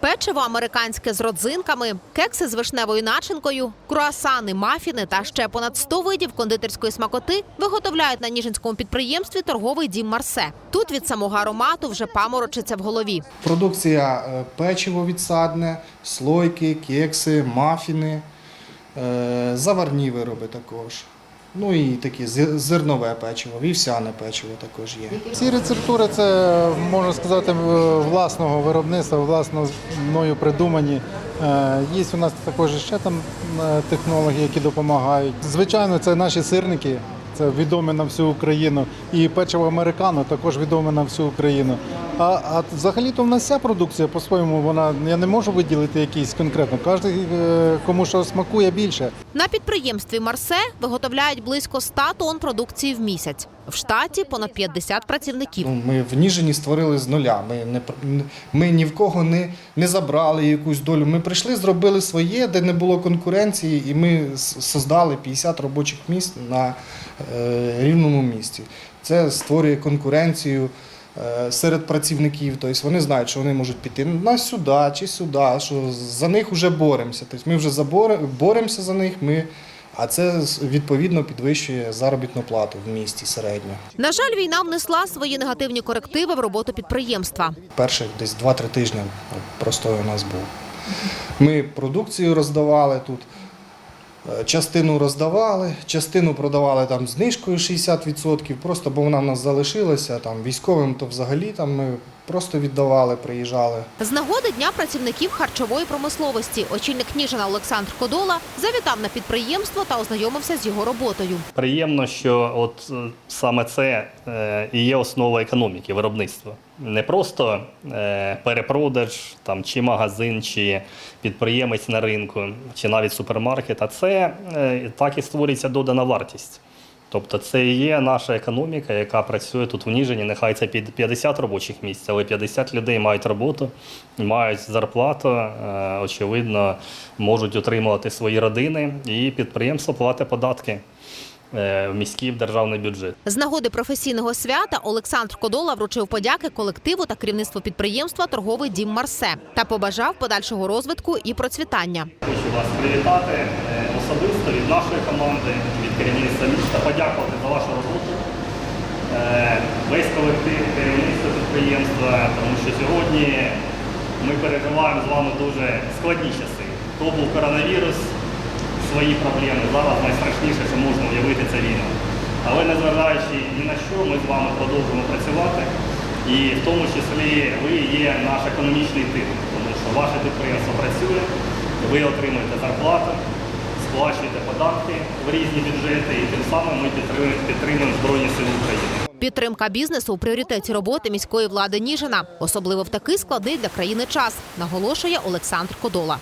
Печиво американське з родзинками, кекси з вишневою начинкою, круасани, мафіни та ще понад 100 видів кондитерської смакоти виготовляють на Ніжинському підприємстві торговий дім Марсе. Тут від самого аромату вже паморочиться в голові. Продукція е, печиво відсадне, слойки, кекси, мафіни, е, заварні вироби також. Ну і такі зи- зернове печиво, вівсяне печиво також є. Ці рецептури це можна сказати власного виробництва, власно мною придумані. Е, Є у нас також ще там е, технологи, які допомагають. Звичайно, це наші сирники. Це відоме на всю Україну. І печиво американо також відоме на всю Україну. А, а взагалі-то в нас вся продукція по-своєму, вона я не можу виділити якийсь конкретно. Кожен е, кому що смакує більше. На підприємстві Марсе виготовляють близько 100 тонн продукції в місяць. В штаті понад 50 працівників. Ну, ми в Ніжині створили з нуля. Ми, не, ми ні в кого не, не забрали якусь долю. Ми прийшли, зробили своє, де не було конкуренції, і ми создали 50 робочих місць на е, рівному місці. Це створює конкуренцію серед працівників. Тобто вони знають, що вони можуть піти на сюди чи сюди, що за них вже боремося. Тобто ми вже боремося за них. Ми, а це відповідно підвищує заробітну плату в місті середньо. На жаль, війна внесла свої негативні корективи в роботу підприємства. Перших десь 2-3 тижні простой у нас був. Ми продукцію роздавали тут, е, частину роздавали, частину продавали там знижкою 60%, просто бо вона в нас залишилася. Там, військовим то взагалі там ми просто віддавали, приїжджали. З нагоди дня працівників харчової промисловості очільник Ніжина Олександр Кодола завітав на підприємство та ознайомився з його роботою. Приємно, що от е, саме це е, і є основа економіки виробництва. Не просто е, перепродаж там, чи магазин, чи підприємець на ринку, чи навіть супермаркет, а це е, так і створюється додана вартість. Тобто це і є наша економіка, яка працює тут в Ніжині. Нехай це під 50 робочих місць, але 50 людей мають роботу, мають зарплату, е, очевидно, можуть утримувати свої родини, і підприємство платить податки в міський державний бюджет. З нагоди професійного свята Олександр Кодола вручив подяки колективу та керівництву підприємства Торговий дім Марсе та побажав подальшого розвитку і процвітання. Хочу вас привітати е, особисто від нашої команди, від керівництва міста, подякувати за вашу роботу. Е, Весь колектив керівництва підприємства, тому що сьогодні ми переживаємо з вами дуже складні часи. То був коронавірус, свої проблеми. Зараз найстрашніше, що можна уявити, це війна. Але незважаючи ні на що, ми з вами продовжуємо працювати. І в тому числі ви є наш економічний тил, тому що ваше підприємство працює, ви отримуєте зарплату, сплачуєте податки в різні бюджети, і тим самим ми підтримуємо Збройні Сили України. Підтримка бізнесу у пріоритеті роботи міської влади Ніжина, особливо в такий складний для країни час, наголошує Олександр Кодола.